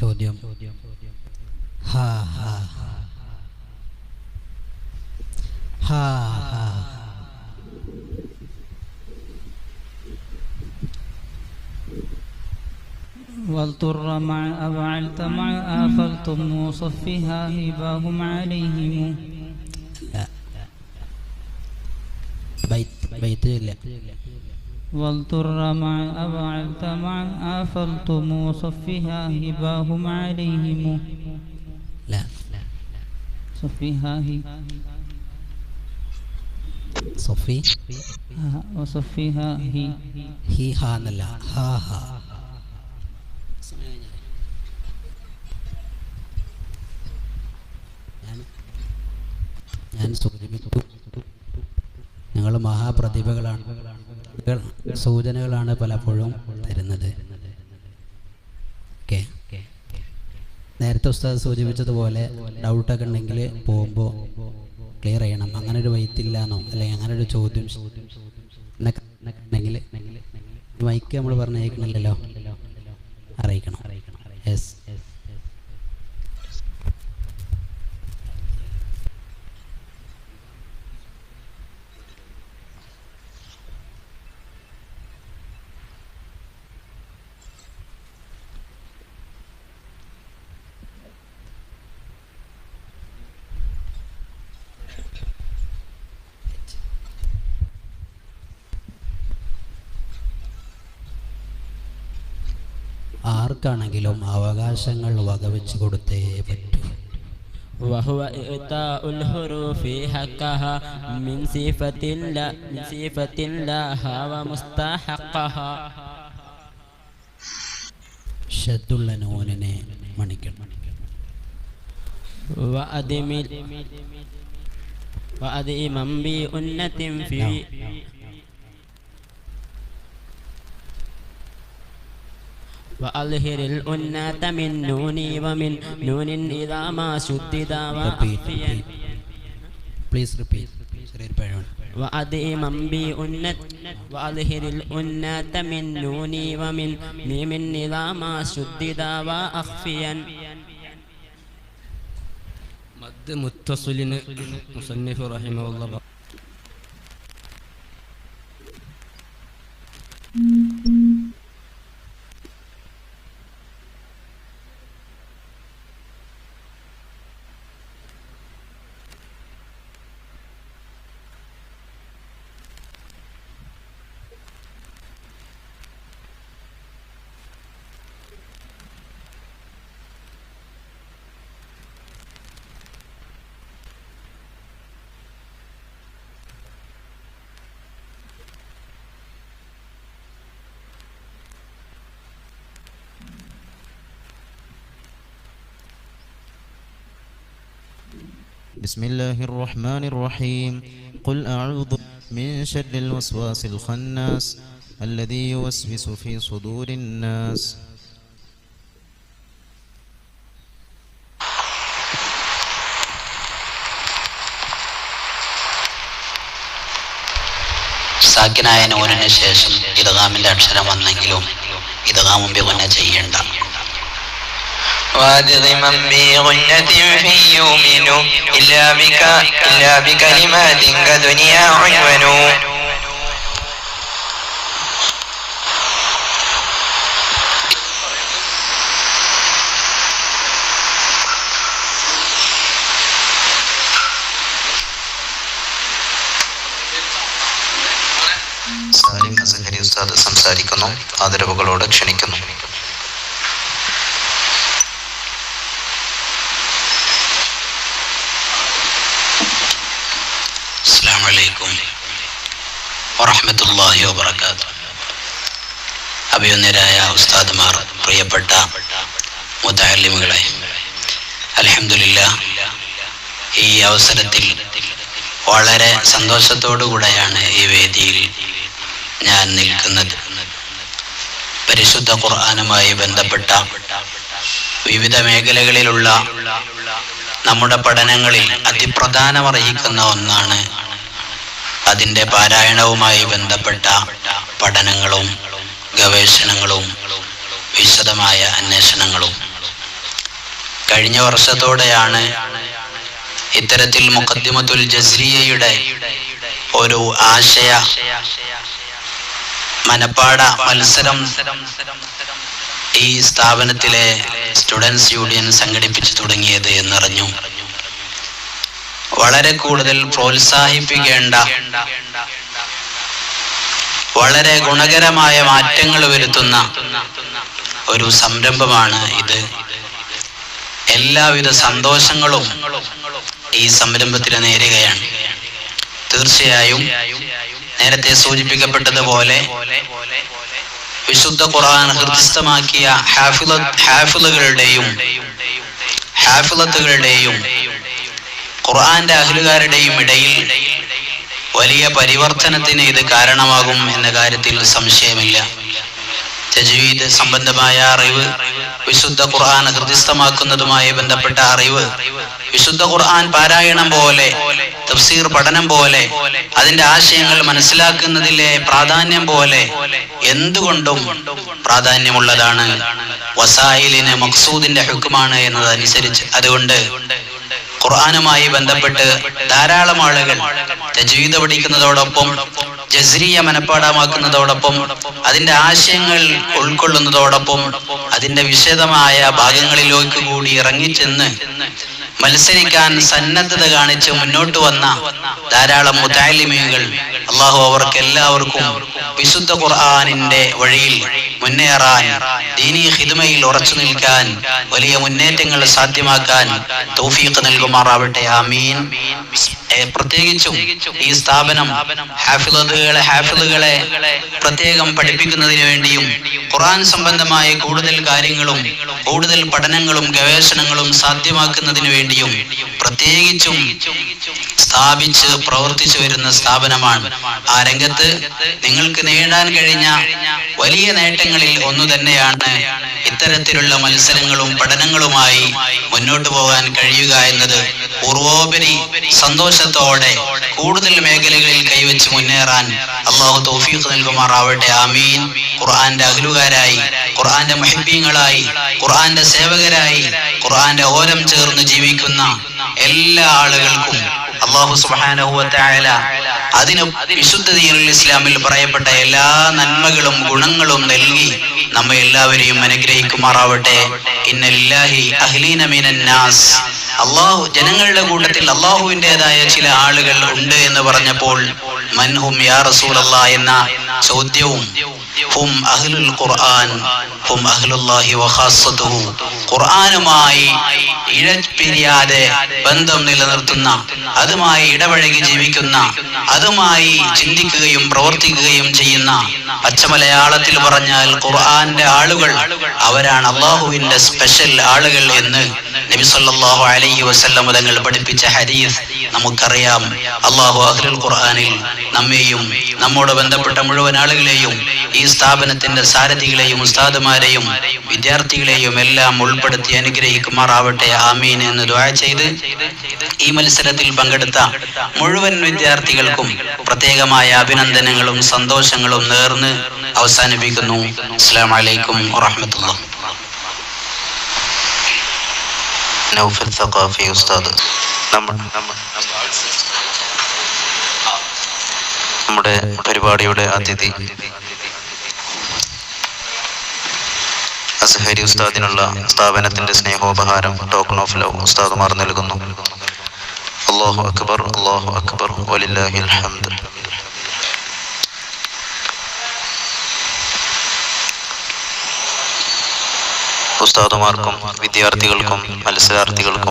ചോദ്യം ഹാ ഹാ ഹാ ഹാ واضطر مع أفعلت مع آفلتم وصفها هباهم عليهم لا ബൈത്ത് ബൈത്ത് ഇല്ല واضطر مع أفعلت مع آفلتم وصفها هباهم عليهم لا صفها هي സൊഫി آه، وصفها هي ഹി ഹാ എന്നല്ല ഹാ ഹാ ഞാൻ- ഞാൻ സൂചിപ്പിച്ചു നിങ്ങൾ മഹാപ്രതിഭകളാണ് സൂചനകളാണ് പലപ്പോഴും തരുന്നത്. ഓക്കെ. നേരത്തെ ഉസ്താദ് സൂചിപ്പിച്ചതുപോലെ ഡൗട്ടൊക്കെ ഉണ്ടെങ്കിൽ പോകുമ്പോൾ ക്ലിയർ ചെയ്യണം. അങ്ങനെ ഒരു വൈത്തില്ല എന്നോ അല്ലെങ്കിൽ അങ്ങനെ ഒരു ചോദ്യം ഉണ്ടെങ്കിൽ മൈക്ക് നമ്മൾ പറഞ്ഞയക്കണില്ലല്ലോ അറിയിക്കണം. യെസ് ആർക്കാണെങ്കിലും അവകാശങ്ങൾ വകവെച്ച് കൊടുത്തേ പറ്റൂ وهو إعطاء الحروف حقها من صفة لا من صفة لها ومستحقها ഷദ്ദുള്ള നൂനിനെ മണിക്കണം وأدم وأدئما بأنة في وأظهر الأنة من نوني ومن نون إذا ما شدد റിപ്പീറ്റ് وأخفيا പ്ലീസ് റിപ്പീറ്റ് ചെറിയൊരു പഴമാണ് وأدئما بأنة وأظهر الأنة من نوني ومن ميم إذا ما شدد وأخفيا മദ് മുത്തസിലിന് മുസന്നിഫ് റഹിമഹുള്ള بسم الله الرحمن الرحيم قل أعوذ من شر الوسواس الخناس الذي يوسوس في صدور الناس സാക്കിനായ നൂനിന് ശേഷം ഇദ്ഗാമിന്റെ അക്ഷരം വന്നെങ്കിലും ഇദ്ഗാമും ബിഗുന ചെയ്യണ്ട وادغما بغنة في يؤمن إلا بك إلا بكلمات كدنيا عنون സാലിം അസഹരി ഉസ്താദ് സംസാരിക്കുന്നു ആദരവുകളോട് ക്ഷണിക്കുന്നു അസ്സലാമു അലൈക്കും വറഹ്മത്തുള്ളാഹി വബറകാതുഹു. അഭിയുന്നരായ ഉസ്താദ്മാർ പ്രിയപ്പെട്ട മുതഅല്ലിമുകളെ അൽഹംദുലില്ലാ ഈ അവസരത്തിൽ വളരെ സന്തോഷത്തോടു കൂടെയാണ് ഈ വേദിയിൽ ഞാൻ നിൽക്കുന്നത്. പരിശുദ്ധ ഖുർആനുമായി ബന്ധപ്പെട്ട വിവിധ മേഖലകളിലുള്ള നമ്മുടെ പഠനങ്ങളിൽ അതിപ്രധാനമർഹിക്കുന്ന ഒന്നാണ് അതിന്റെ പാരായണവുമായി ബന്ധപ്പെട്ട പഠനങ്ങളും ഗവേഷണങ്ങളും വിശദമായ അന്വേഷണങ്ങളും. കഴിഞ്ഞ വർഷത്തോടെയാണ് ഇത്തരത്തിൽ മുഖദ്ദിമത്തുൽ ജസ്രിയയുടെ ഒരു ആശയ മനപ്പാട മത്സരം ഈ സ്ഥാപനത്തിലെ സ്റ്റുഡൻസ് യൂണിയൻ സംഘടിപ്പിച്ചു തുടങ്ങിയത് എന്നറിഞ്ഞു. വളരെ കൂടുതൽ പ്രോത്സാഹിപ്പിക്കേണ്ട വളരെ ഗുണകരമായ മാറ്റങ്ങൾ വരുത്തുന്ന ഒരു സംരംഭമാണ് ഇത്. എല്ലാവിധ സന്തോഷങ്ങളും ഈ സംരംഭത്തിന് നേരുകയാണ്. തീർച്ചയായും നേരത്തെ സൂചിപ്പിക്കപ്പെട്ടതുപോലെ വിശുദ്ധ ഖുർആൻ ഹൃദയസ്ഥമാക്കിയ ഹാഫിലുകളുടെയും ഹാഫിലത്തുകളുടെയും ഖുർആന്റെ അഖിലുകാരുടെയും ഇടയിൽ വലിയ പരിവർത്തനത്തിന് ഇത് കാരണമാകും എന്ന കാര്യത്തിൽ സംശയമില്ല. തജ്വീദ് സംബന്ധമായ അറിവ് വിശുദ്ധ ഖുർആൻ ഹൃദയസ്ഥമാക്കുന്നതുമായി ബന്ധപ്പെട്ട അറിവ് വിശുദ്ധ ഖുർആൻ പാരായണം പോലെ തഫ്സീർ പഠനം പോലെ അതിന്റെ ആശയങ്ങൾ മനസ്സിലാക്കുന്നതിലെ പ്രാധാന്യം പോലെ എന്തുകൊണ്ടും പ്രാധാന്യമുള്ളതാണ്. വസായിലിന് മക്സൂദിന്റെ ഹുക്കുമാണ് എന്നതനുസരിച്ച്. അതുകൊണ്ട് ഖുർആനുമായി ബന്ധപ്പെട്ട് ധാരാളം ആളുകൾ തജ്വീദ് പഠിക്കുന്നതോടൊപ്പം ജസ്രിയ മനപ്പാടമാക്കുന്നതോടൊപ്പം അതിന്റെ ആശയങ്ങൾ ഉൾക്കൊള്ളുന്നതോടൊപ്പം അതിന്റെ വിശദമായ ഭാഗങ്ങളിലേക്ക് കൂടി ഇറങ്ങിച്ചെന്ന് മത്സരിക്കാൻ സന്നദ്ധത കാണിച്ച് മുന്നോട്ട് വന്ന ധാരാളം മുതാലിമികൾ അള്ളാഹു അവർക്ക് എല്ലാവർക്കും വിശുദ്ധ ഖുർആാനിന്റെ വഴിയിൽ മുന്നേറാൻ ദീനീ ഹിദ്മയിൽ ഉറച്ചു നിൽക്കാൻ വലിയ മുന്നേറ്റങ്ങൾ സാധ്യമാക്കാൻ തൗഫീഖ് നൽകുമാറാവട്ടെ ആമീൻ. പ്രത്യേകിച്ചും ഈ സ്ഥാപനം ഹാഫിളുകളെ ഹാഫിളുകളെ പ്രത്യേകം പഠിപ്പിക്കുന്നതിന് വേണ്ടിയും ഖുർആൻ സംബന്ധമായ കൂടുതൽ കാര്യങ്ങളും കൂടുതൽ പഠനങ്ങളും ഗവേഷണങ്ങളും സാധ്യമാക്കുന്നതിന് വേണ്ടിയും പ്രത്യേകിച്ചും സ്ഥാപിച്ച് പ്രവർത്തിച്ചു വരുന്ന സ്ഥാപനമാണ്. ആ രംഗത്ത് നിങ്ങൾക്ക് നേടാൻ കഴിഞ്ഞ വലിയ നേട്ടങ്ങളിൽ ഒന്നു തന്നെയാണ് ഇത്തരത്തിലുള്ള മത്സരങ്ങളും പഠനങ്ങളുമായി മുന്നോട്ടു പോകാൻ കഴിയുക എന്നത്. പൂർവോപരി സന്തോഷത്തോടെ കൂടുതൽ മേഖലകളിൽ കൈവച്ച് മുന്നേറാൻ അള്ളാഹു തോഫീഖ് നൽകുമാറാവട്ടെ. ആമീൻ. ഖുർആന്റെ അഖിലുകാരായി ഖുർആന്റെ മുഹിബീങ്ങളായി ഖുർആന്റെ സേവകരായി ഖുർആന്റെ ഓരം ചേർന്ന് ജീവിക്കുന്ന എല്ലാ ആളുകൾക്കും അള്ളാഹു തആല അതിന് വിശുദ്ധ ഇസ്ലാമിൽ പറയപ്പെട്ട എല്ലാ നന്മകളും ഗുണങ്ങളും നൽകി നമ്മെ എല്ലാവരെയും അനുഗ്രഹിക്കുമാറാവട്ടെ. അഹ്ലീന മിനന്നാസ് നാസ്. അള്ളാഹു ജനങ്ങളുടെ കൂട്ടത്തിൽ അള്ളാഹുവിന്റെതായ ചില ആളുകൾ ഉണ്ട് എന്ന് പറഞ്ഞപ്പോൾ മൻഹും യാ റസൂലല്ലാ എന്ന ചോദ്യവും ഹും അഹ്ലുൽ ഖുർആൻ ഹും അഹ്ലുല്ലാഹി വഖാസത്തുഹു ഖുർആനുമായി ഇഴപിരിയാതെ ബന്ധം നിലനിർത്തുന്ന അതുമായി ഇടപഴകി ജീവിക്കുന്ന അതുമായി ചിന്തിക്കുകയും പ്രവർത്തിക്കുകയും ചെയ്യുന്ന പച്ചമലയാളത്തിൽ പറഞ്ഞാൽ ഖുർആന്റെ ആളുകൾ അവരാണ് അള്ളാഹുവിന്റെ സ്പെഷ്യൽ ആളുകൾ എന്ന് നബി സല്ലല്ലാഹു അലൈഹി വസല്ലം തങ്ങൾ പഠിപ്പിച്ച ഹദീസ് നമുക്കറിയാം. അള്ളാഹു അഹ്ലുൽ ഖുർആനിൽ നമ്മെയും നമ്മോട് ബന്ധപ്പെട്ട മുഴുവൻ ആളുകളെയും ഈ സ്ഥാപനത്തിന്റെ സാരഥികളെയും ഉസ്താദുമാരെയും വിദ്യാർത്ഥികളെയും എല്ലാം ഉൾപ്പെടുത്തി അനുഗ്രഹിക്കുമാറാവട്ടെ. ആമീൻ എന്ന് ദുആ ചെയ്ത് ഈ മത്സരത്തിൽ പങ്കെടുത്ത മുഴുവൻ വിദ്യാർത്ഥികൾക്കും പ്രത്യേകമായ അഭിനന്ദനങ്ങളും സന്തോഷങ്ങളും നേർന്ന് അവസാനിപ്പിക്കുന്നു. അസ്സലാമു അലൈക്കും വറഹ്മത്തുള്ളാഹി നൗഫൽ സഖാഫി ഉസ്താദ് നമ്മൾ നമ്മുടെ പരിപാടിയുടെ അതിഥി. അസഹരി ഉസ്താദിനുള്ള സ്ഥാപനത്തിന്റെ സ്നേഹോപഹാരം ടോക്കൺ ഓഫ് ലവ് ഉസ്താദുമാർ നൽകുന്നു. അള്ളാഹു അക്ബർ അള്ളാഹു അക്ബർ വലില്ലാഹിൽ ഹംദ്. ഉസ്താദുമാർക്കും വിദ്യാർത്ഥികൾക്കും മത്സരാർത്ഥികൾക്കും